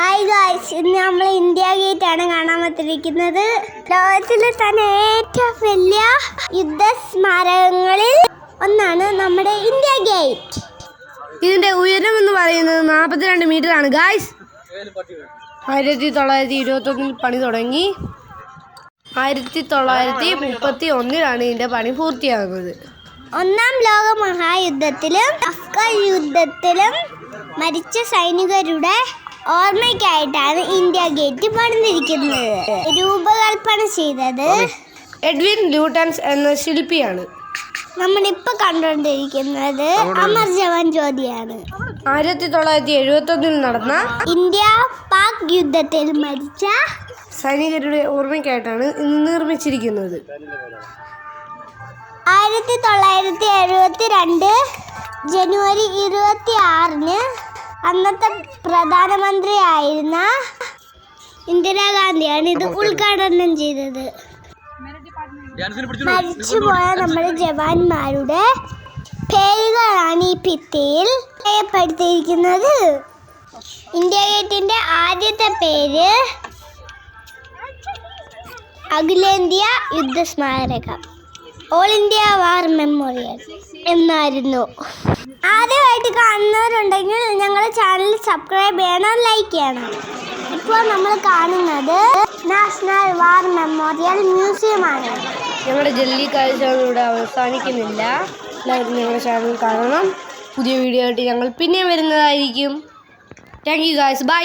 Hi guys ഇന്ന് നമ്മൾ India gate ആണ് കാണാൻ വന്നിരിക്കുന്നത്. ലോകത്തിലെ തന്നെ ഏറ്റവും വലിയ യുദ്ധ സ്മാരകങ്ങളിൽ ഒന്നാണ് നമ്മുടെ ഇന്ത്യ ഗേറ്റ് ഇതിന്റെ ഉയരം എന്ന് പറയുന്നത് നാൽപ്പത്തിരണ്ട് മീറ്റർ ആണ് ഗായ്സ് ആയിരത്തി തൊള്ളായിരത്തി ഇരുപത്തൊന്നിൽ പണി തുടങ്ങി. ആയിരത്തി തൊള്ളായിരത്തി മുപ്പത്തി ഒന്നിലാണ് ഇതിന്റെ പണി പൂർത്തിയാകുന്നത്. ഒന്നാം ലോക മഹായുദ്ധത്തിലും അഫ്ഗാൻ യുദ്ധത്തിലും മരിച്ച സൈനികരുടെ ഓർമ്മയ്ക്കായിട്ടാണ് ഇന്ത്യ ഗേറ്റ് പണിതിരിക്കുന്നത്. രൂപകൽപ്പന ചെയ്തത് എഡ്വിൻ ലൂട്ടൻസ് എന്ന ശില്പിയാണ്. നമ്മളിപ്പോ കണ്ടുകൊണ്ടിരിക്കുന്നത് അമർ ജവാൻ ജ്യോതിയാണ്. ആയിരത്തി തൊള്ളായിരത്തി എഴുപത്തി ഒന്നിൽ നടന്ന ഇന്ത്യ പാക് യുദ്ധത്തിൽ മരിച്ച സൈനികരുടെ ഓർമ്മയ്ക്കായിട്ടാണ് ഇന്ന് നിർമ്മിച്ചിരിക്കുന്നത്. ആയിരത്തി തൊള്ളായിരത്തി എഴുപത്തി രണ്ട് ജനുവരി ഇരുപത്തി ആറിന് അന്നത്തെ പ്രധാനമന്ത്രിയായിരുന്ന ഇന്ദിരാഗാന്ധിയാണ് ഇത് ഉദ്ഘാടനം ചെയ്തത്. മരിച്ചുപോയ നമ്മുടെ ജവാന്മാരുടെ പേരുകളാണ് ഈ ഭിത്തിയിൽ രേഖപ്പെടുത്തിയിരിക്കുന്നത് ഇന്ത്യ ഗേറ്റിന്റെ ആദ്യത്തെ പേര് അഖിലേന്ത്യ യുദ്ധസ്മാരകം. ഓൾ ഇന്ത്യ വാർ മെമ്മോറിയൽ എന്നായിരുന്നു. ആദ്യമായിട്ട് കാണുന്നവരുണ്ടെങ്കിൽ ഞങ്ങളുടെ ചാനൽ സബ്സ്ക്രൈബ് ചെയ്യണം ലൈക്ക് ചെയ്യണം. ഇപ്പോൾ നമ്മൾ കാണുന്നത് നാഷണൽ വാർ മെമ്മോറിയൽ മ്യൂസിയമാണ് ഞങ്ങളുടെ ജെല്ലി കാഴ്ചകൾ ഇവിടെ അവസാനിക്കുന്നില്ല. എല്ലാവരും ഞങ്ങളുടെ ചാനൽ കാണണം. പുതിയ വീഡിയോ ആയിട്ട് ഞങ്ങൾ പിന്നെ വരുന്നതായിരിക്കും. Thank you guys bye